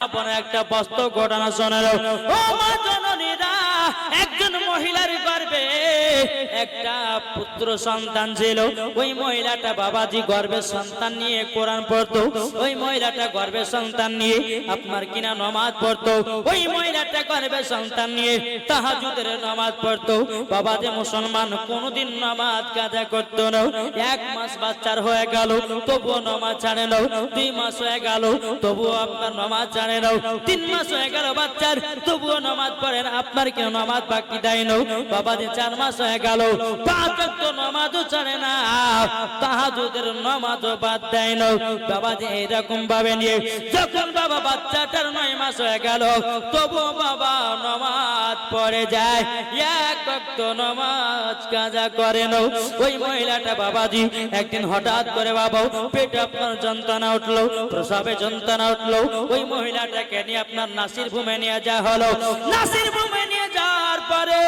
আপন একটা বস্ত ঘটনা শোনালো। ও মা জননীরা একজন মহিলার গর্ভে একটা পুত্র সন্তান ছিল। ওই মহিলাটা বাবাজি গর্ভে সন্তান নিয়ে কোরআন পড়তো। ওই মহিলাটা গর্ভে সন্তান নিয়ে আপনার কিনা নমাজ পড়তো? ওই মহিলাটা গর্ভে সন্তান নিয়ে তাহাজুদের নামাজ পড়তো। বাবা যে মুসলমান কোনোদিন নামাজ কাজা করতো না। এক মাস বাচ্চার হয়ে গেল, তবুও নমাজ ছাড়ে নাও। দুই মাস হয়ে গেল, তবুও আপনার নামাজ ছাড়ে নাও। তিন মাস হয়ে গেল বাচ্চার, তবুও নামাজ পড়েন আপনার কেন নমাজ বাকি দেয় যে চার মাস হয়ে গেল। যে ওই মহিলাটা একদিন হঠাৎ করে বাবা, পেটে আপনার যন্ত্রণা উঠল, প্রসবে যন্ত্রণা উঠল। ওই মহিলাটাকে নিয়ে আপনার নাসির ভূমে নিয়ে যাওয়া হলো। নাসির ভূমে নিয়ে যাওয়ার পরে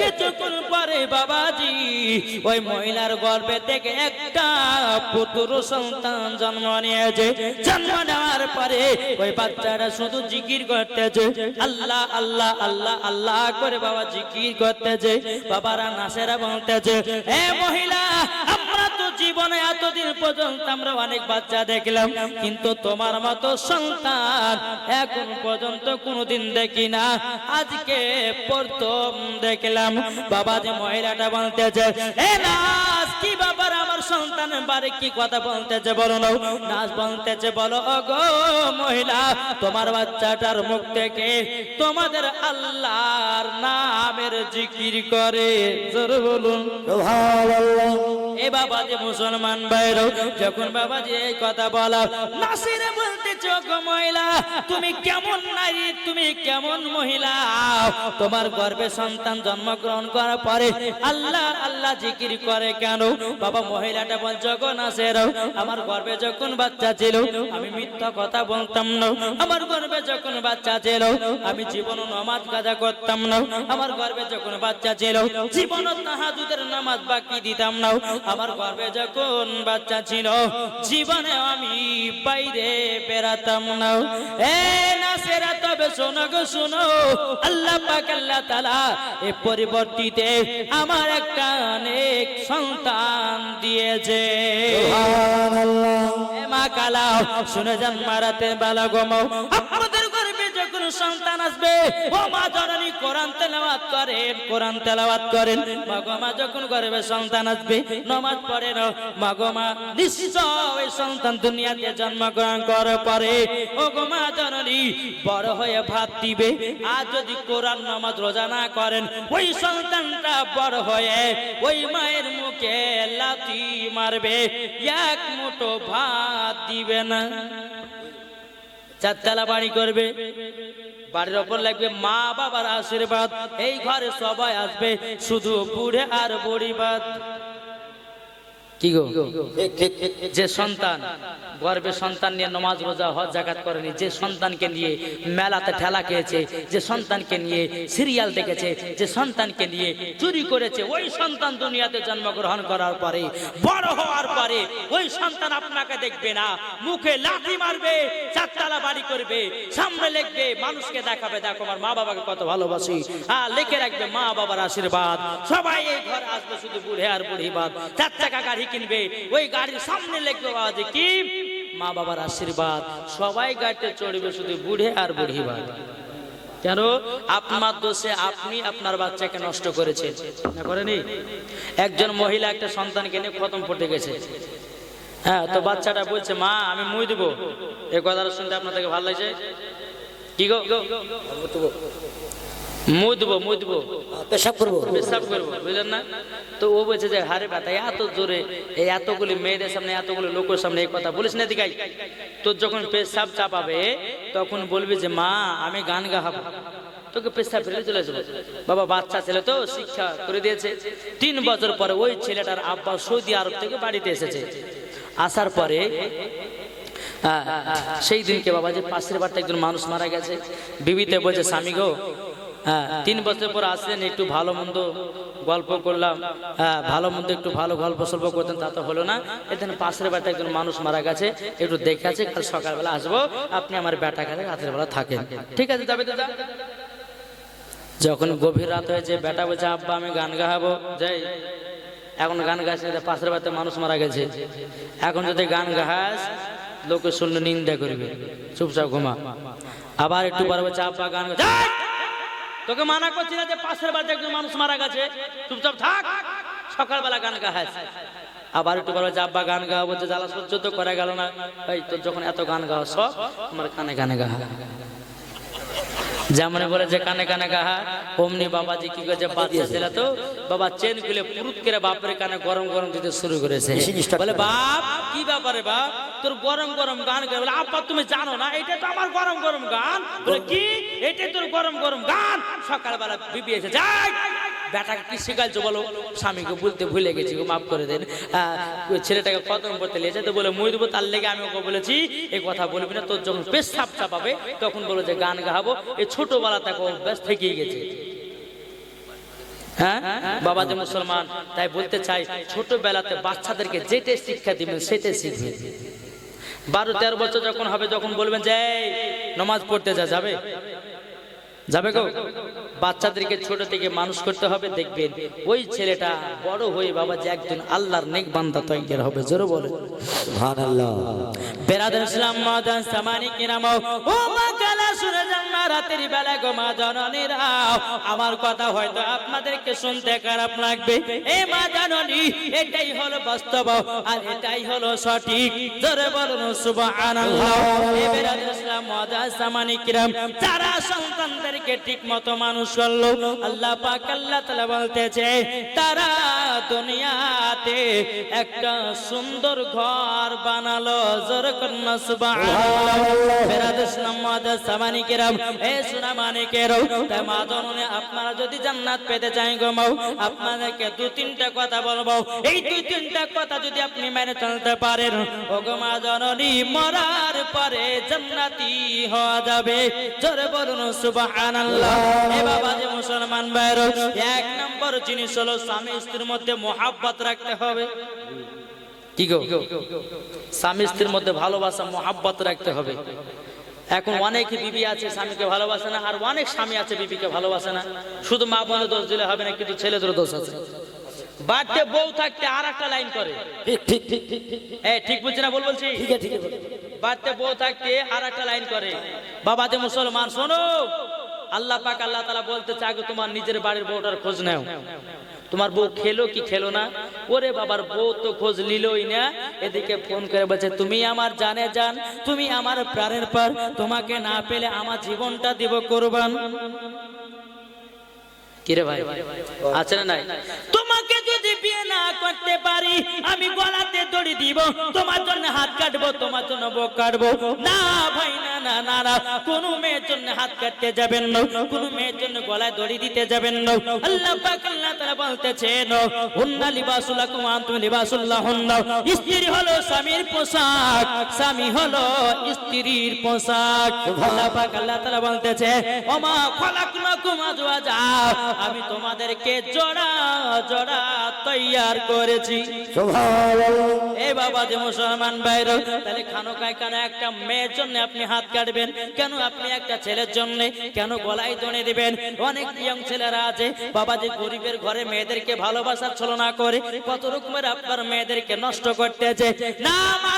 কিছুক্ষণ পরে বাবাজি ওই মহিলার গর্বে থেকে একটা পুত্র সন্তান জন্ম নিয়েছে। জন্ম নেওয়ার পরে ওই বাচ্চাটা শুধু জিকির করতেছে। আল্লাহ আল্লাহ আল্লাহ আল্লাহ করে বাবা জিকির করতেছে। বাবারা নাসেরা বলতেছে, এ মহিলা জীবনে এতদিন পর্যন্ত আমরা অনেক বাচ্চা দেখলাম, কিন্তু তোমার মতো সন্তান এখন পর্যন্ত কোনোদিন দেখি না। আজকে প্রথম দেখলাম। বাবা যে মহিলাটা বলতেছে কি বাবার আমার সন্তান, বারে কি কথা বলতেছে বলো নাচ বলতেছে বলো গো মহিলা, তোমার বাচ্চাটার মুখ থেকে তোমাদের আল্লাহর নামের জিকির করে। জোর বলুন। মুসলমান বাইরও যখন বাবা যে এই কথা বলা, নাসিরে বলতে চোখ মহিলা তুমি কেমন নারী, তুমি কেমন মহিলা? তোমার গর্ভে সন্তান জন্মগ্রহণ করার পরে আল্লাহ আল্লাহ জিকির করে কেন? বাবা, মহিলাটা বলছ গো নাসের আমার গর্ভে যখন বাচ্চা ছিল, আমি মিথ্যা কথা বলতাম না। আমার গর্ভে যখন বাচ্চা ছিল, আমি জীবন নামাজ কাজা করতাম না। আমার গর্ভে যখন বাচ্চা ছিল, জীবন তাহাজুদের নামাজ বাকি দিতাম না। আমার গর্বে যখন বাচ্চা ছিল জীবনে আমি বাইরে বেড়াতাম না। এ নাসেরা তবে শোনো গো শোনো। আল্লাহ পাক আল্লাহ তাআলা এ পরিবর্তিতে আমার একটা অনেক সন্তান দিয়েছে। মা কালা শুনে যান মারাতে বেলা গমাও আপনাদের সন্তান আসবে। ও মা জননী, কোরআন তেলাওয়াত করেন, কোরআন তেলাওয়াত করেন। মা যখন গর্ভে সন্তান আসবে, নামাজ পড়েন মা গো মা, নিশ্চয় সন্তান দুনিয়াতে জন্মগ্রহণ করার পরে, ও মা জননী, বড় হয়ে ভাত দিবে। আর যদি কোরআন নামাজ রোজা না করেন, ওই সন্তানটা বড় হয়ে ওই মায়ের মুখে লাথি মারবে। এক মুঠো ভাত দিবে না। চারতলা বাড়ি করবে বাড়ির ওপর লাগবে মা বাবার আশীর্বাদ এই ঘরে সবাই আসবে শুধু বুড়ে আর বুড়িবাদ কি গো যে সন্তান গর্বে সন্তান নিয়ে নমাজ, রোজা, হজ জাকাত করেনি। যে সন্তানকে নিয়ে মেলাতে ঠেলা খেয়েছে, যে সন্তানকে নিয়ে সিরিয়াল দেখেছে, যে সন্তানকে নিয়ে চুরি করেছে, ওই সন্তান দুনিয়াতে জন্মগ্রহণ করার পরে, বড় হওয়ার পরে ওই সন্তান আপনাকে দেখবে না। মুখে লাঠি মারবে, চারতলা বাড়ি করবে, সামনে লিখবে, মানুষকে দেখাবে, দেখো আমার মা বাবাকে কত ভালোবাসি। হ্যাঁ লিখে রাখবে, মা বাবার আশীর্বাদ। সবাই এই ঘরে আসবে শুধু বুড়ে আর বুড়ি বাদ চার চাকা গাড়ি কিনবে, ওই গাড়ির সামনে লিখবে বাবা যে কি? মা বাবার আশীর্বাদ। সবাই গাড়িতে চড়বে শুধু বুড়ে আর বুড়ি বাদ কেন? আপনার দোষে আপনি আপনার বাচ্চাকে নষ্ট করেছেন। না করেনি একজন মহিলা একটা সন্তানকে নিয়ে খতম পড়তে গেছে। হ্যাঁ তো বাচ্চাটা বলছে, মা, আমি মুই দেবো। এই কথাটা শুনতে আপনাদেরকে ভালো লাগছে? কি গো? মুই দেবো মুই দেবো পেশাব করব। পেশাব করব বুঝলেন না? তো ও বলছে যে হারে ব্যথা এত জোরে এই এতগুলি মেয়েদের সামনে এতগুলি লোকের সামনে এই কথা বলিস না দিকাই তোর যখন পেশাব চাপাবে তখন বলবি যে মা আমি গান গাহাবো। তোকে পেশাব ফেলে চলে যাব। বাবা বাচ্চা ছেলে তো শিক্ষা করে দিয়েছে। তিন বছর পরে ওই ছেলেটার আব্বা সৌদি আরব থেকে বাড়িতে এসেছে। আসার পরে হ্যাঁ, সেই দিনকে বাবা যে পাশের বাড়িতে একজন মানুষ মারা গেছে। বিবিতে বলছে স্বামী গো হ্যাঁ তিন বছর পর আসলেন, একটু ভালো মন্দ গল্প করলাম। হ্যাঁ ভালো মন্দ, একটু ভালো গল্প সল্প করতেন, তা তো হলো না। এখানে পাশের বাড়িতে একজন মানুষ মারা গেছে, একটু দেখে আছে, কাল সকালবেলা আসব, আপনি আমার বেটা কাছে রাতের বেলা থাকেন। ঠিক আছে যাবে যা যখন গভীর রাত হয়েছে বেটা বলছে, আব্বা, আমি গান গাহাবো যাই, এখন গান গাছ পাশের বাড়িতে মানুষ মারা গেছে। এখন যদি গান গাহাস লোকে শুনলে নিন্দা করবে। চুপচাপ ঘুমা। আবার একটু পরে আব্বা, গান! তোকে মানা করছি না যে পাশের বাড়িতে একজন মানুষ মারা গেছে। চুপচাপ থাক, সকালবেলা গান গাহাস আবার একটু বলো আব্বা গান গাওয়া বলছে, জ্বালা সহ্য তো করা গেল না। এই, তোর যখন এত গান গাওয়া সব আমার কানে কানে গাহা যেমন বলে যে কানে কানে গাহা অমনি বাবাজি কি করেছে বাচ্চা ছিল তো বাবা চেন খুলে পুরুত করে বাপের কানে গরম গরম দিতে শুরু করেছে। বলে বাপ কি ব্যাপারে বাপ? তোর গরম গরম গান করে বলে আপা তুমি জানো না এটা তো আমার গরম গরম গান। বলে কি? এটা তোর গরম গরম গান? সকালবেলা বিবি এসে যাই। বেটাকে কি শিখাইছো বলো? স্বামীকে বলতে ভুলে গেছি গো, মাফ করে দেন। ছেলেটাকে খতম করতে লেগেছে তো বলে, মই দেবো তার লেগে আমি ওকে বলেছি এই কথা বলবি না, তোর যখন বেশ সাপ চাপাবে, তখন বলো যে গান গাহাবো এই ছোটবেলা থেকে অভ্যাস থেকেই গেছে। হ্যাঁ? বাবা যে মুসলমান, তাই বলতে চাই, ছোটবেলাতে বাচ্চাদেরকে যেটাই শিক্ষা দিবেন, সেটাই শিখবে বারো তেরো বছর যখন হবে, যখন বলবেন যে নমাজ পড়তে যা, যাবে? যাবে গো? বাচ্চাদেরকে ছোট থেকে মানুষ করতে হবে দেখবেন ওই ছেলেটা বড় হয়ে বাবা যে একজন আল্লাহর নেক বান্দা তৈরি হবে জোরে বলে সুবহানাল্লাহ। বেরাদার ইসলাম মাদান সামানি কিরাম ও মা কালা শুনে রাতের বেলা গো মা জননীরা? আমার কথা হয়তো আপনাদেরকে শুনতে খারাপ লাগবে। এ মা জননী, এটাই হলো বাস্তব আর এটাই হলো সঠিক। জোরে বলুন, সুবহানাল্লাহ। ইসলাম কিরাম। যারা সন্তানদেরকে ঠিক মতো মানুষ করল, আল্লাহ পাক আল্লাহ তাআলা বলতেছে, তারা দুনিয়াতে একটা সুন্দর ঘর বানালো। জোর কন্যা, সুবহানাল্লাহ। ফেরাদুস নামাজ সামানি কেরাম। এ সোনা মানিকের মা আপনারা যদি জান্নাত পেতে চাই গো মাও আপনাদেরকে দু তিনটা কথা বলব। এই দুই তিনটা কথা যদি আপনি মেনে চলতে পারেন ও গো মা মরার পরে জান্নাতি হওয়া যাবে। জোরে বলুন, সুবহানাল্লাহ। এ বাবা যে মুসলমান ভাইর এক নম্বর জিনিস হলো স্বামী স্ত্রীর মধ্যে মহাব্বত রাখতে হবে। কি গো? স্বামী স্ত্রীর মধ্যে ভালোবাসা, মহাব্বত রাখতে হবে। এখন অনেক বিবি আছে স্বামীকে ভালোবাসে না আর অনেক স্বামী আছে বিবিকে ভালোবাসে না। শুধু মা বোনের দোষ দিলে হবে না কিন্তু ছেলেদের দোষ আছে। বাড়িতে বউ থাকতে আর একটা লাইন করে। ঠিক ঠিক ঠিক ঠিক ঠিক বলছি না বল বলছি? ঠিক আছে ঠিক বাড়িতে বউ থাকতে আর একটা লাইন করে। বাবা যে মুসলমান শোনো। আল্লাহ পাক আল্লাহ তালা বলতে চাগো তোমার নিজের বাড়ির বউটার খোঁজ নাও। তোমার বউ খেলো কি খেলো না? ওরে বাবার বউ তো খোঁজ নিলই না। এদিকে ফোন করে বলছে, তুমি আমার জানে জান তুমি আমার প্রাণের পর, তোমাকে না পেলে আমার জীবনটা দিব কোরবান। কিরে ভাই, আছে না নাই? তোমাকে যদি বিয়ে না করতে পারি, আমি গলাতে দড়ি দিব, তোমার জন্য হাত কাটবো, তোমার জন্য বুক কাটবো। না ভাই, না না না না। কোন মেয়ের জন্য হাত কাটতে যাবেন না। কোন মেয়ের জন্য গলায় দড়ি দিতে যাবেন না। আল্লাহ পাক আল্লাহ তাআলা বলতেছেন হুন্না লিবাসুলাকুম আনতুম লিবাসুল্লাহুন্না স্ত্রী হলো স্বামীর পোশাক স্বামী হলো স্ত্রীর পোশাক। আল্লাহ পাক আল্লাহ তাআলা বলতেছে ওমা খলাকনাকুম আজওয়াজা। আমি তোমাদেরকে জোড়া জোড়া তৈয়ার করেছি। সুবহানাল্লাহ। এ বাবা যে মুসলমান ভাইর তাহলে খানোকায় কেন একটা মেয়ের জন্য আপনি হাত কাটবেন? কেন আপনি একটা ছেলের জন্য কেন গলায় দনে দিবেন? অনেক ইয়ং ছেলেরা আছে বাবা যে গরিবের ঘরে মেয়েদেরকে ভালোবাসা ছলনা করে, কত রকমের আপনার মেয়েদেরকে নষ্ট করতেছে। না, মা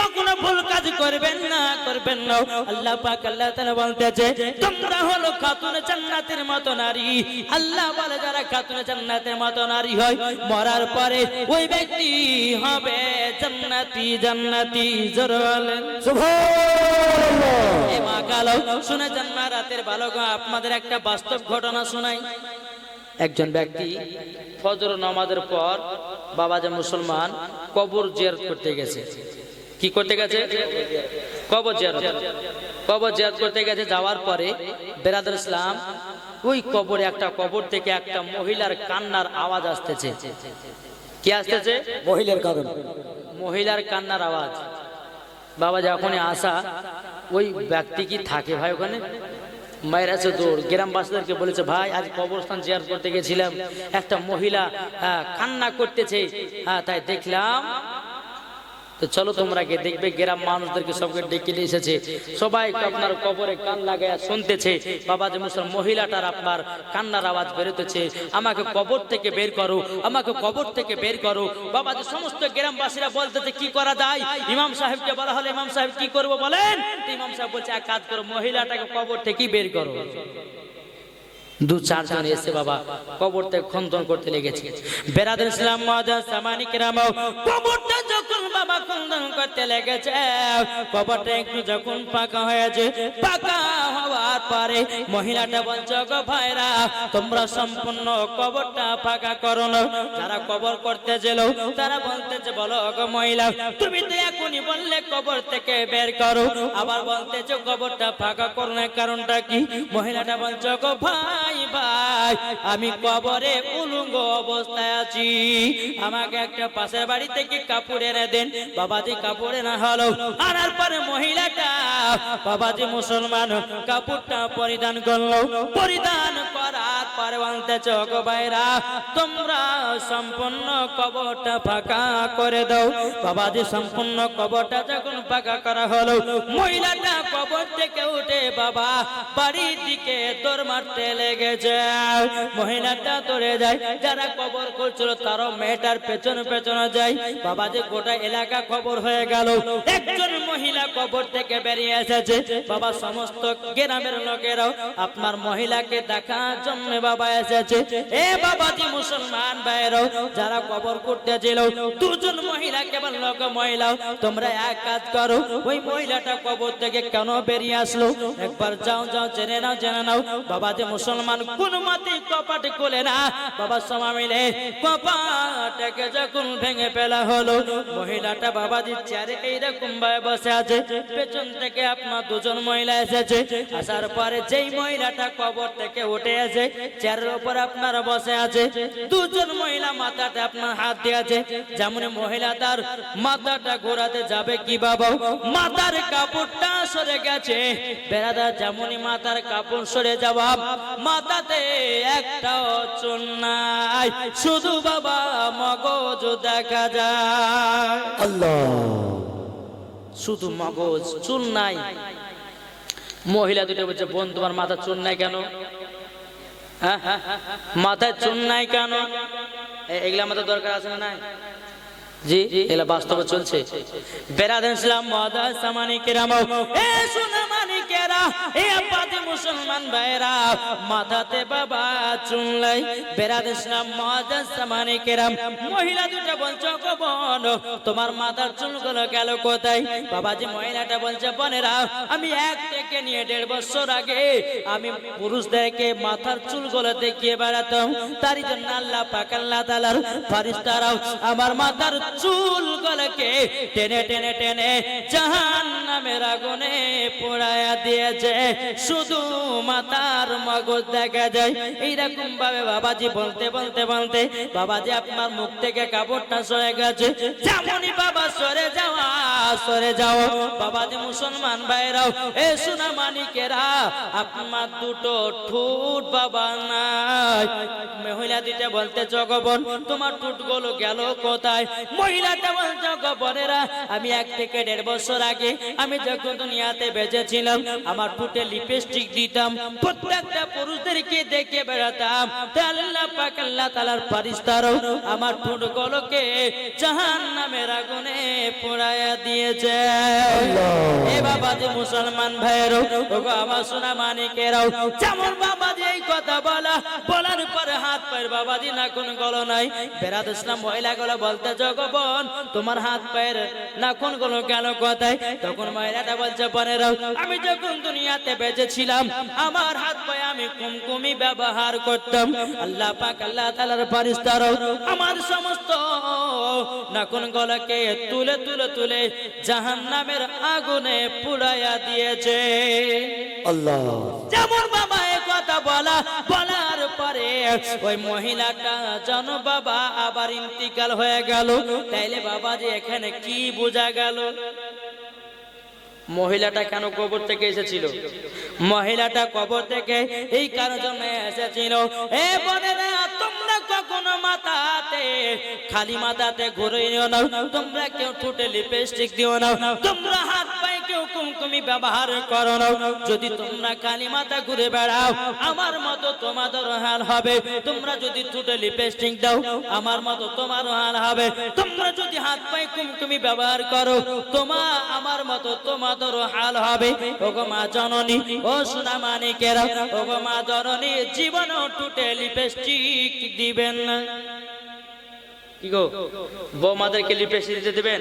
কখনো ভুল কাজ করবেন না করবেন না। আল্লাহ পাক আল্লাহ তাআলা বলতেছে তোমরা হলো খাতুন জান্নাতের মতো নারী। আল্লাহ বলে যারা খাতুন জান্নাতের মতো নারী হয় মরার পরে ওই ব্যক্তি হবে জান্নাতি জান্নাতি জোর বলেন সুবহানাল্লাহ। এ মা কালো শুনে ভালো গো, আপনাদের একটা বাস্তব ঘটনা শোনাই। একজন ব্যক্তি ফজর নামাজের পর বাবা যে মুসলমান কবর জিয়ারত করতে গেছে। কি করতে গেছে? কবর জিয়ারত। কবর জিয়ারত করতে গেছে যাওয়ার পরে বেরাদুল ইসলাম ওই কবরে একটা কবর থেকে একটা মহিলার কান্নার আওয়াজ আসতেছে। কি আসতেছে? মহিলার কারণ মহিলার কান্নার আওয়াজ। বাবা যখনই আসা ওই ব্যক্তি কি থাকে ভাই ওখানে? মায়ের আছে দৌড় গ্রামবাসীদেরকে বলেছে ভাই আজ কবরস্থান জিয়ার করতে গেছিলাম। একটা মহিলা কান্না করতেছে। হ্যাঁ তাই দেখলাম তো চলো তোমরা গিয়ে দেখবে গ্রাম মানুষদেরকে সবকে ডেকে নিয়ে এসেছে। সবাই আপনার কবরে কান লাগায় শুনতেছে। বাবা যে মুসলমান মহিলাটার আপনার কান্নার আওয়াজ বেরোতেছে। আমাকে কবর থেকে বের করো, আমাকে কবর থেকে বের করো। বাবা যে সমস্ত গ্রামবাসীরা বলতেছে, কি করা যায়? ইমাম সাহেবকে বলা হলে, ইমাম সাহেব কি করব বলেন? ইমাম সাহেব বলছে, এক কাজ করো, মহিলাটাকে কবর থেকে বের করো। দু চারজন এসে বাবা কবর থেকে খন্দন করতে লেগেছে। বেরাদের ইসলাম সামানিক কবরটা যখন বাবা খন্দন করতে লেগেছে, কবরটা একটু যখন পাকা হয়েছে, পাকা হওয়ার পরে মহিলাটা বলছে গো ভাইরা, তোমরা সম্পূর্ণ কবরটা পাকা করো না। যারা কবর করতে গেল তারা বলতেছে, বলো গো মহিলা, তুমি তো এখনই বললে কবর থেকে বের করো। আবার বলতেছে, কবরটা ফাঁকা করো না। কারণটা কি? মহিলাটা বলছে গো ভাই ভাই আমি কবরে উলঙ্গ অবস্থায় আছি। আমাকে একটা পাশের বাড়ি থেকে কাপড় এনে দেন। বাবাজি কাপড় এনে হলো। আনার পরে মহিলাটা বাবাজি মুসলমান কাপড়টা পরিধান করল। পরিধান করার পরে বলতেছে গো ভাইরা তোমরা সম্পূর্ণ কবরটা ফাঁকা করে দাও। বাবাজি, সম্পূর্ণ কবরটা যখন ফাঁকা করা হলো, মহিলাটা কবর থেকে উঠে, বাবা, বাড়ির দিকে দৌড় মারতে লেগেছে। মহিলাটা দৌড়ে যায়, যারা কবর করছিল তারও মেয়েটার পেছনে পেছনে যায়। বাবা যে গোটা এলাকা খবর হয়ে গেল। একজন মহিলা কবর থেকে বেরিয়ে এসেছে। বাবা, সমস্ত গ্রামের লোকেরাও আপনার মহিলাকে দেখার জন্য বাবা এসেছে। এ বাবাজি মুসলমান যারা কবর করতে ছিল দুজন মহিলাকে বলল গো মহিলাও তোমরা এক কাজ করো, ওই মহিলাটা কবর থেকে কেন বেরিয়ে আসলো? একবার যাও যাও, জেনে নাও জেনে নাও। বাবাজি মুসলমান কোন মতে কপাট খুলে না। বাবা সমা মিলে কপাটাকে যখন ভেঙে ফেলা হলো, মহিলাটা বাবাজির চেয়ারে এইরকম ভাবে বসে আছে। পেছন থেকে আপনার দুজন মহিলা এসেছে। আসার পরে যেই মহিলাটা কবর থেকে উঠে এসে চেয়ারের উপর আপনারা বসে আছে। দুজন মহিলা মাথাতে আপনার হাত দিয়েছে যেমন মহিলা তার মাথাটা ঘোরাতে যাবে কি বাবা? মাথার কাপড়টা সরে গেছে। বেড়াদা যেমনই মাথার কাপড় সরে যাওয়া মাথাতে একটাও চুল নাই। শুধু বাবা মগজ দেখা যায়। আল্লাহ। শুধু মগজ চুন নাই। মহিলা দুটো বলছে বোন তোমার মাথা চুন নাই কেন? মাথায় চুন নাই কেন? এগুলা আমাদের দরকার আছে না নাই? জি এগুলা বাস্তবে চলছে। সামানি কেরাম। এ মানিকেরা এ আপাতে মুসলমান ভাইরা, মাথাতে বাবা সামানি কেরাম। মহিলা তোমার মাথার গেল কোথায়? বাবাজি মহিলাটা বলছে, বোনেরা, আমি এক থেকে নিয়ে দেড় বছর আগে আমি পুরুষদেরকে মাথার চুলগুলো দেখিয়ে বেড়াতাম। তারই জন্য আল্লাহ পাক, আল্লাহ তাআলার ফারিস্তারাও আমার মাথার চুলগুলোকে টেনে টেনে টেনে জাহান্নামের আগুনে পোড়ায়া দিয়েছে। শুধু মাথার মগজ দেখা যায়। এইরকম ভাবে বাবাজি বলতে বলতে বলতে বাবাজি আপনার মুখ থেকে কাপড়টা সরে গেছে। যেমনই বাবা সরে যাওয়া সরে যাও। বাবাজি মুসলমান ভাইরাও, এ সোনা মানিকেরা, আপনার দুটো ঠুট বাবা নাই। মহিলা দিতে বলতে জগবন তোমার ঠুট গেল কোথায়? মহিলাটা বল জগবনেরা আমি এক থেকে দেড় বছর আগে আমি যখন দুনিয়াতে বেঁচেছিলাম আমার ঠুটে লিপস্টিক দিতাম প্রত্যেকটা পুরুষদেরকে দেখে বেড়াতাম। আল্লাহ পাক আল্লাহ তাআলার ফারিস্তারও আমার ঠুট গুলোকে জাহান্নামের আগুনে পোড়ায়া দিয়েছে। এ বাবা যে মুসলমান ভাইয়েরও ওগো আমার সোনা মানিকেরাও যেমন বাবা যে এই কথা বলা বলার পরে হাত পায়ের বাবাজি না কোন গলো নাই। ইসলাম মহিলা গুলো বলতে জগবন তোমার হাত পায়ের না কোন গলো গেল কথায় তখন মহিলাটা বলছে বোনেরাও আমি যখন দুনিয়াতে বেঁচে ছিলাম আমার হাত পায়ে আমি কুমকুমি ব্যবহার করতাম। আল্লাহ পাক আল্লাহ তাআলার ফারিস্তারাও আমার সমস্ত নাকুন গলাকে তুলে তুলে তুলে জাহান্নামের আগুনে পুড়াইয়া দিয়েছে। আল্লাহ। যেমন বাবা এ কথা বলা বলার পরে ওই মহিলাটা যেন বাবা আবার ইন্তিকাল হয়ে গেল। তাইলে বাবা যে এখানে কি বোঝা গেল? মহিলাটা কেন কবর থেকে এসেছিল? মহিলাটা কবর থেকে এই কারণে এসেছিল। কখনো মাথাতে, খালি মাথাতে ঘুরে নিও না। তোমরা কেউ ঠোঁটে লিপস্টিক দিও না। তোমরা হাত পায়ে কেউ কুমকুমি ব্যবহার করো না। যদি তোমরা খালি মাথা ঘুরে বেড়াও, আমার মতো তোমাদের হাল হবে। তোমরা যদি ঠোঁটে লিপস্টিক দাও, আমার মতো তোমার হাল হবে। তোমরা যদি হাত পায়ে কুমকুমি ব্যবহার করো, তোমা, আমার মতো তোমাদের হাল হবে। ওগো মা জননী, ও সোনা মানিকেরা ওগো মা জননী জীবন টুটে লিপস্টিক দিবেন না? কি গো? বৌমাদেরকে লিপস্টিক দিতে দিবেন?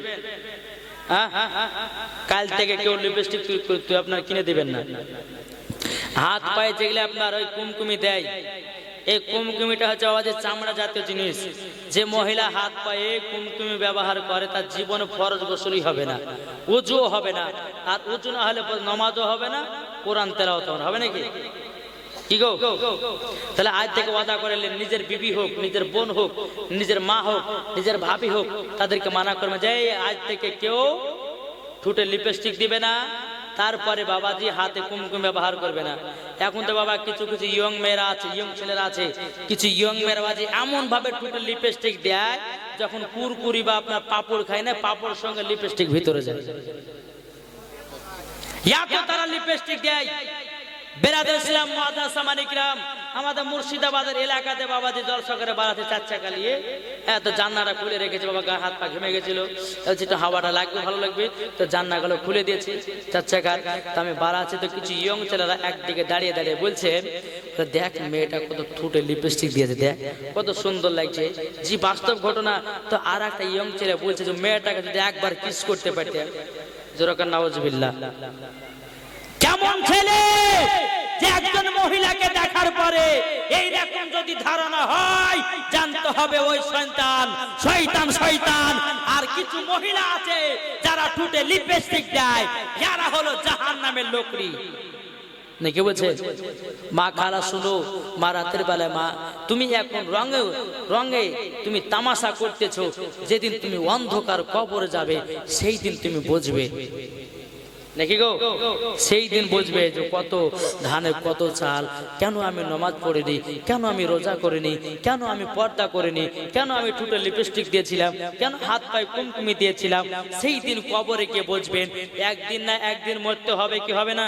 হ্যাঁ? কাল থেকে কেউ লিপস্টিক আপনার কিনে দিবেন না? হাত পায়ে যেগুলো আপনার ওই কুমকুমি দেয়, এই কুমকুমিটা হচ্ছে আমাদের চামড়া জাতীয় জিনিস। যে মহিলা হাত পায়ে কুমকুমি ব্যবহার করে, তার জীবনে ফরজ গোসলই হবে না, উজুও হবে না। আর উজু না হলে নমাজও হবে না, কোরআন না। হবে নাকি কি গো? তাহলে আজ থেকে ওয়াদা করে নিলেন, নিজের বিবি হোক নিজের বোন হোক নিজের মা হোক নিজের ভাবি হোক তাদেরকে মানা করবে যে আজ থেকে কেউ ঠুটে লিপস্টিক দিবে না তারপরে বাবাজি হাতে কুমকুম ব্যবহার করবে না। এখন তো বাবা কিছু কিছু ইয়ং মেয়েরা আছে ইয়ং ছেলেরা আছে কিছু ইয়ং মেয়েরা বাজি এমন ভাবে ঠুটে লিপস্টিক দেয় যখন কুরকুরি বা আপনার পাপড় খায় না পাপড় সঙ্গে লিপস্টিক ভিতরে যায়। তারা লিপস্টিক দেয়। মাদ্রাসা আমাদের মুর্শিদাবাদের এলাকাতে বাড়াতে চার চাকা নিয়ে জান্নাটা খুলে বাবা হাত পা হাওয়াটা লাগবে, ভালো লাগবে? তো খুলে দিয়েছি তো আমি তো কিছু ইয়ং ছেলেরা একদিকে দাঁড়িয়ে দাঁড়িয়ে বলছে, তো দেখ মেয়েটা কত ঠুটে লিপস্টিক দিয়েছে, দেখ, কত সুন্দর লাগছে। জি, বাস্তব ঘটনা, তো আর একটা ইয়ং ছেলে বলছে যে, মেয়েটাকে যদি একবার কিস করতে পারতে। জোরকার নওয়াজবিল্লাহ কেমন ছেলে যে একজন মহিলাকে দেখার পরে এই রকম যদি ধারণা হয়, জানতে হবে ওই সন্তান শয়তান শয়তান। আর কিছু মহিলা আছে যারা ঠুটে লিপস্টিক দেয়, যারা হলো জাহান নামের লোকরি। নাকি বলছে? মা খালা, শুনো, মা রাতের বেলায়, মা, তুমি এখন রঙে রঙে তুমি তামাশা করতেছো, যেদিন তুমি অন্ধকার কবরে যাবে সেই দিন তুমি বুঝবে। নাকি গো? সেই দিন বুঝবে যে কত ধানের কত চাল। কেন আমি নমাজ পড়িনি? কেন আমি রোজা করিনি? কেন আমি পর্দা করিনি? কেন আমি ঠুটে লিপস্টিক দিয়েছিলাম? কেন হাত পায়ে কুমকুমি দিয়েছিলাম? সেই দিন কবরে গিয়ে বুঝবেন, একদিন না একদিন মরতে হবে কি হবে না?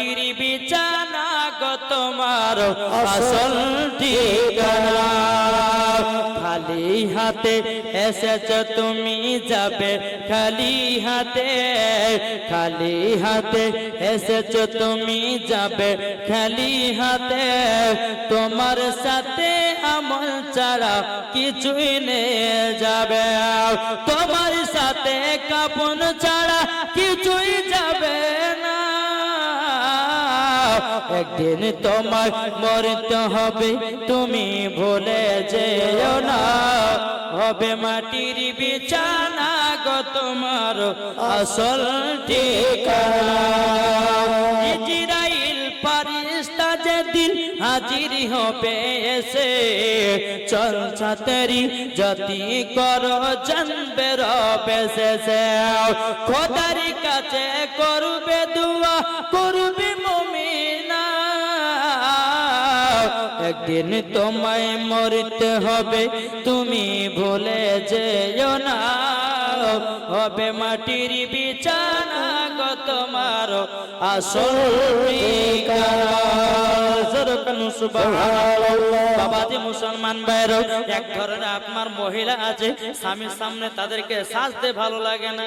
মাটির বিছানা আসল ঠিকানা। খালি হাতে এসেছ তুমি যাবে, খালি হাতে খালি হাতে এসেছ তুমি যাবে, খালি হাতে। তোমার সাথে আমল ছাড়া কিছুই নিয়ে যাবে। তোমার সাথে কাপন ছাড়া কিছুই একদিন তোমার মরতে হবে, তুমি ভুলে যেও না। হবে মাটির বিছানা গো তোমার আসল ঠিকানা। ফারিস্তা যেদিন হাজির হবে এসে, চল ছাতরি জাতি কর জানবে রবে শেষে খোদারি কাছে করবে দুয়া, করবে একদিন তোমায় মরতে হবে, তুমি ভুলে যেও না। হবে মাটির বিছানা গো তোমার মুসলমান এক ধরনের আপনার মহিলা আছে, স্বামীর সামনে তাদেরকে সাজতে ভালো লাগে না।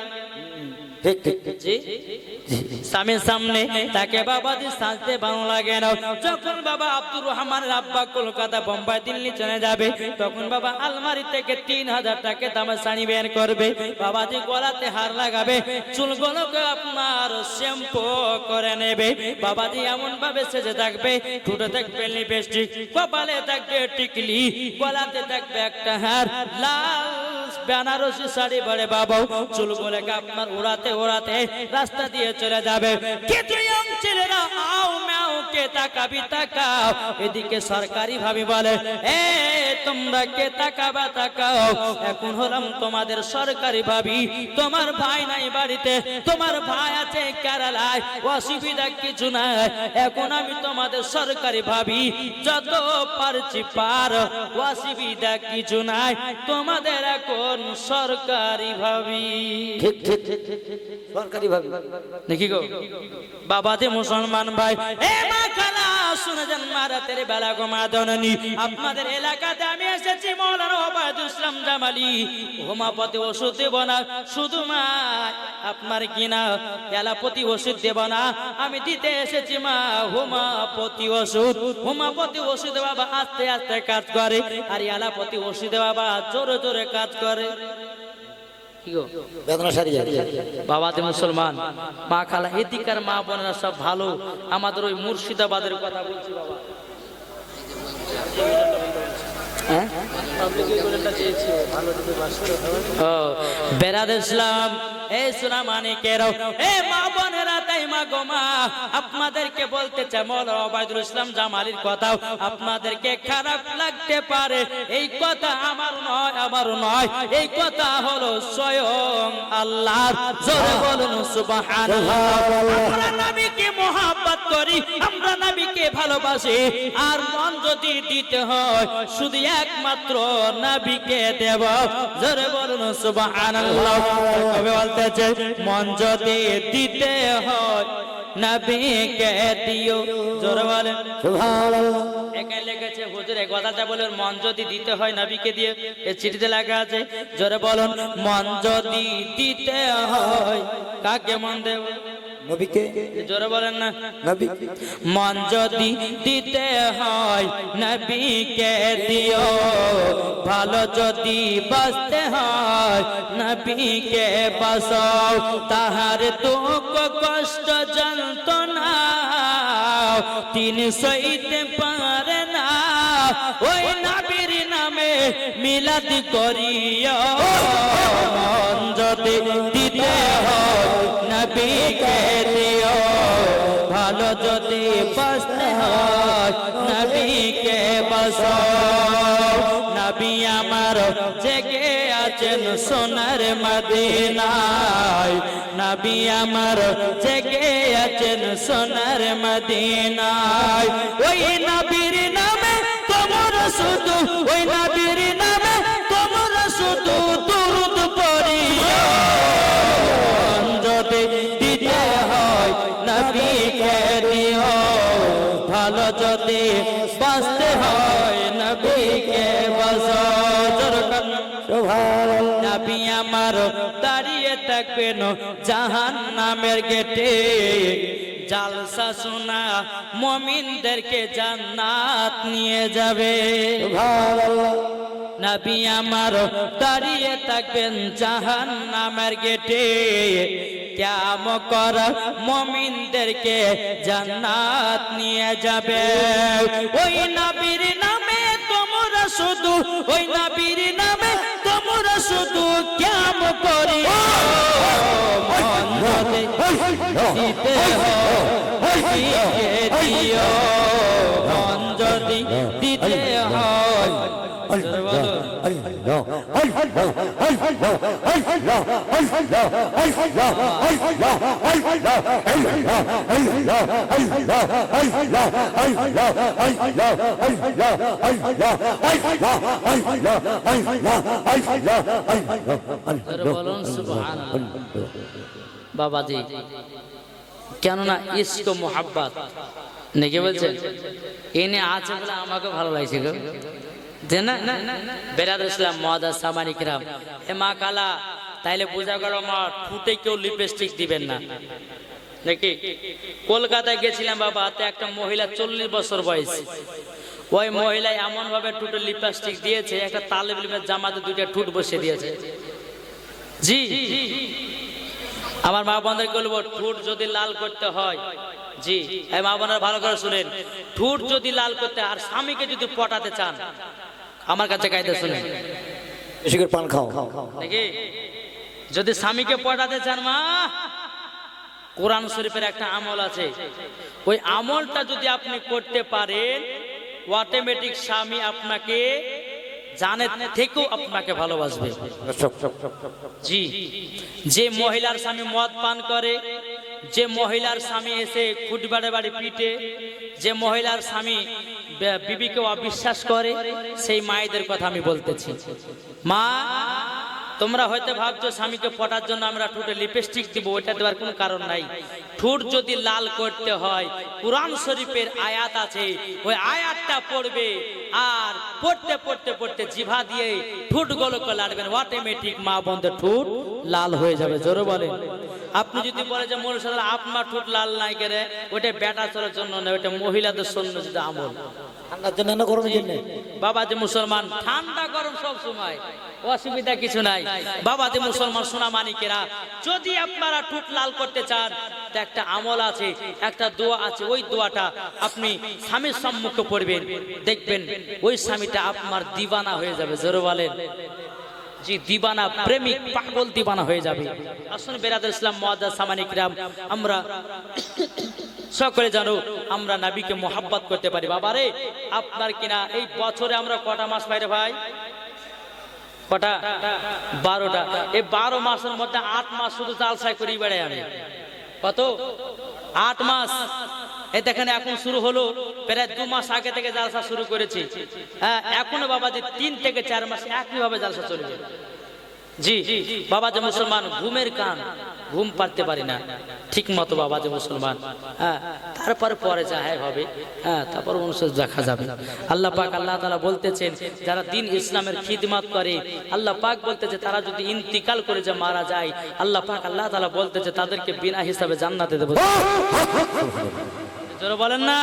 স্বামীর সামনে তাকে বাবাজি সাজতে ভালো লাগে না। যখন বাবা আব্দুর রহমানের আব্বা কলকাতা, বোম্বাই, দিল্লি চলে যাবে, তখন বাবা আলমারি থেকে তিন হাজার টাকা দামের শাড়ি বের করবে। বাবাজি গলাতে হার লাগাবে চুলগুলোকে আপনার শ্যাম্পু করে নেবে। বাবাজি এমন ভাবে সেজে থাকবে, ঠুটে থাকবে লিপস্টিক, কপালে থাকবে টিকলি, গলাতে থাকবে একটা হার, লাল বেনারসি শাড়ি পরে বাবা চুলগুলোকে আপনার ওড়াতে ওড়াতে রাস্তা দিয়ে চলে যাবে। young ছেলেরা? আও কে তাকাবি তাকাও এদিকে সরকারি বলে তোমরা কে তাকাবা তাকাও এখন হলাম তোমাদের সরকারি ভাবি তোমার ভাই নাই বাড়িতে তোমার ভাই আছে কেরালায় অসুবিধা কিছু নাই এখন আমি তোমাদের সরকারি ভাবি যত পারছি পার অসুবিধা কিছু নাই তোমাদের এখন সরকারি ভাবি। সরকারি ভাবে দেখি গো মুসলমান ভাই এ মা এলাকাতে আমি এসেছি হোমাপতি ওষুধ মা, আপনার কিনা এলাপতি ওষুধ দেব না। আমি দিতে এসেছি, মা হোমাপতি ওষুধ। হোমাপতি ওষুধ বাবা আস্তে আস্তে কাজ করে, আর এলাপতি ওষুধ বাবা জোরে জোরে কাজ করে। বেদনা যায় বাবাতে মুসলমান মা খালা এদিকার মা বোনেরা সব ভালো। আমাদের ওই মুর্শিদাবাদের কথা বলছি বাবা। হ্যাঁ? ও, ইসলাম এই সোনা মানিকেরাও এ মা বোনেরা তাই মা গো আপনাদেরকে বলতে চাই ওবায়দুল ইসলাম জামালির কথাও আপনাদেরকে খারাপ লাগতে পারে। এই কথা আমার নয় আমার নয় এই কথা হলো স্বয়ং আল্লাহ বলুন সুবহানাল্লাহ। করি আমরা নবীকে ভালোবাসি। আর মন যদি দিতে হয় শুধু একমাত্র নবীকে দেব। জোরে বলুন সুবহানাল্লাহ। কবে বলতেছে মন যদি দিতে হয় নবীকে দিও। জোরে বলেন। সুবহানাল্লাহ। এখানে লেগেছে হুজুর এই কথাটা বলেন মন যদি দিতে হয় নবীকে দিয়ে। এই চিঠিতে লেখা আছে জোরে বলুন মন যদি দিতে হয় কাকে মন দেব? নবীকে? জোরে বলেন না। নবী? মন যদি দিতে হয় নবীকে দিও। ভালো যদি বাঁচতে হয় নবীকে বাসাও তাহার দুঃখ কষ্ট যন্ত্রণা তিনি সইতে পারে না। ওই নবীর নামে মিলাদ মন যদি দিতে হয়, নবীকে দিও। ভালো যদি বাঁচতে হয়, নবীকে বসাও নবী আমার জেগে আছেন সোনার মদিনায়। নবী আমার জেগে আছেন সোনার মদিনায়। ওই নবীর তোমার শুধু ওই নবীর নামে তোমার শুধু দুরুদ পড়িও যদি দিতে হয় নবীকে দিও ভালো যদি বাঁচতে হয় নবীকে বসো সুবহানাল্লাহ। নবী আমার দাঁড়িয়ে থাকবেন জাহান নামের গেটে। জালসা শোনা মমিনদেরকে জান্নাত নিয়ে যাবে। নবী আমার দাঁড়িয়ে থাকবেন জাহান নামের গেটে। ক্যাম কর মমিনদেরকে জান্নাত নিয়ে যাবে। ওই নবীর নামে তোমরা শুধু ওই নবীর শুধু ক্যাম করি মন দিতে দিতে দিও মন যদি দিতে হয় বলুন বাবাজি কেননা ইস্ক মোহাব্বত নাকি বলছেন এনে আছে বলে আমাকে ভালো লাগছে গো যে না? বেরাদ ইসলাম এ মা কালা, তাইলে বোঝা গেল আমার ঠুটে কেউ লিপস্টিক দিবেন না। কলকাতায় গেছিলাম বাবা, হাতে একটা মহিলা চল্লিশ বছর বয়স। ওই মহিলা এমন ভাবে টুটে লিপস্টিক দিয়েছে, একটা তালেব লিমের জামাতে দুইটা ঠুট বসে দিয়েছে। জি আমার মা বোনদের বলব, ঠুট যদি লাল করতে হয়, জি। মা বোনেরা ভালো করে শুনেন, ঠুট যদি লাল করতে আর স্বামীকে যদি পটাতে চান আমার কাছে কায়দা শুনে। বেশি করে পান খাও। নাকি যদি স্বামীকে পটাতে চান মা কোরআন শরীফের একটা আমল আছে। ওই আমলটা যদি আপনি করতে পারেন অটোমেটিক স্বামী আপনাকে জানে থেকেও আপনাকে ভালোবাসবে। জি। যে মহিলার স্বামী মদ পান করে যে মহিলার স্বামী এসে ফুটবাড়ে বাড়ি পিটে যে মহিলার স্বামী বিবিকে অবিশ্বাস করে, সেই মায়েদের কথা আমি বলতেছি। মা, তোমরা হয়তো ভাবছ স্বামীকে পটার জন্য আমরা ঠোঁটে লিপস্টিক দিব ওইটা দেওয়ার কোনো কারণ নাই। ঠোঁট যদি লাল করতে হয়, কোরআন শরীফের আয়াত আছে, ওই আয়াতটা পড়বে, আর পড়তে পড়তে পড়তে জিভা দিয়ে ঠোঁট গুলোকে লাড়বেন অটোমেটিক মা বন্ধ ঠোঁট লাল হয়ে যাবে, জোরে বলেন। আপনি যদি বলে যে মনে সাল আপনার ঠোঁট লাল নাই করে ওইটা বেটা চলার জন্য না ওইটা মহিলাদের সৈন্য যদি আমল। ঠান্ডার জন্য না গরমের জন্য? বাবা যে মুসলমান ঠান্ডা গরম সব সময় অসুবিধা কিছু নাই। বাবা যে মুসলমান সোনা মানিকেরা যদি আপনারা টুট লাল করতে চান তো একটা আমল আছে একটা দোয়া আছে ওই দোয়াটা আপনি স্বামীর সম্মুখে পড়বেন দেখবেন ওই স্বামীটা আপনার দিবানা হয়ে যাবে জোরে বলেন। জি দিবানা প্রেমিক পাগল দিবানা হয়ে যাবে। আসুন বেরাদ ইসলাম মহাদাস সামানিক রাম, আমরা সকলে জানো আমরা নাবিকে মোহাব্বত করতে পারি। বাবারে, আপনার কিনা এই বছরে আমরা কটা মাস পাই রে ভাই? কটা? বারোটা। এই বারো মাসের মধ্যে আট মাস শুধু জালসাই করেই বেড়াই আমি। কত? আট মাস। এই দেখেন, এখন শুরু হলো প্রায় দু মাস আগে থেকে জালসা শুরু করেছি। হ্যাঁ এখনও বাবা যে তিন থেকে চার মাস একইভাবে জালসা চলবে জি বাবা যে মুসলমান, ঘুমের কান, ঘুম পারতে পারি না। ঠিক মতো বাবা যে মুসলমান। হ্যাঁ তারপরে পরে যা হবে। হ্যাঁ তারপর অনুষ্ঠিত দেখা যাবে। আল্লাহ পাক, আল্লাহ তালা বলতেছেন, যারা দিন ইসলামের খিদমাত করে, আল্লাহ পাক বলতেছে, তারা যদি ইন্তিকাল করে যে মারা যায়, আল্লাহ পাক, আল্লাহ তালা বলতেছে, তাদেরকে বিনা হিসাবে জান্নাতে দেবো। জোরে বলেন না।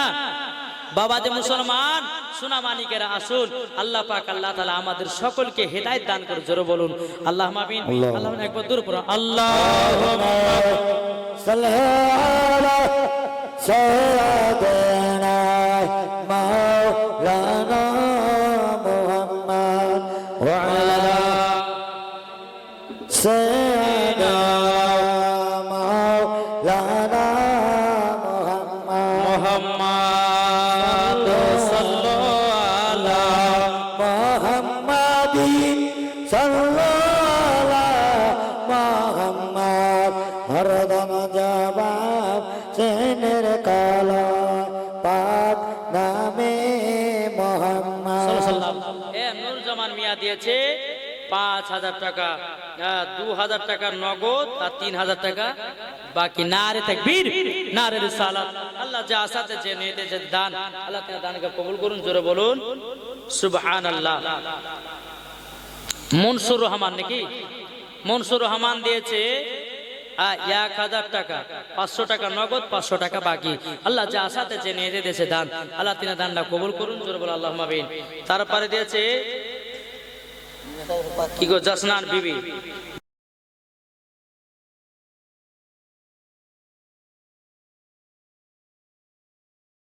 বাবা যে মুসলমান সোনা মানিকেরা আসুন। আল্লাহ পাক আল্লাহ তালা আমাদের সকলকে হেদায়ত দান করে জোরে বলুন। আল্লাহ মামিন আল্লাহ একবার দূর পড়ুন আল্লাহ সালানা মাওলানা হরদম জবাব সেনের কালা পাক নামে নূর জামান মিয়া দিয়েছে পাঁচ হাজার টাকা দু হাজার টাকা নগদ আর তিন হাজার টাকা বাকি। না রে তাকবীর না রে রিসালাত। আল্লাহ যা আসাতে যে নিয়ে দিয়েছে দান, আল্লাহ তাআলা দানকে কবুল করুন, জোরে বলুন। সুবহানাল্লাহ। মনসুর রহমান নাকি? মনসুর রহমান দিয়েছে এক হাজার টাকা। পাঁচশো টাকা নগদ, পাঁচশো টাকা বাকি। আল্লাহ যা আসাতে যে নিয়ে দিয়েছে দান। আল্লাহ তিনি দানটা কবুল করুন, জোর বলে আল্লাহ মাবিন তারপরে দিয়েছে, কি গো জাসনার বিবি।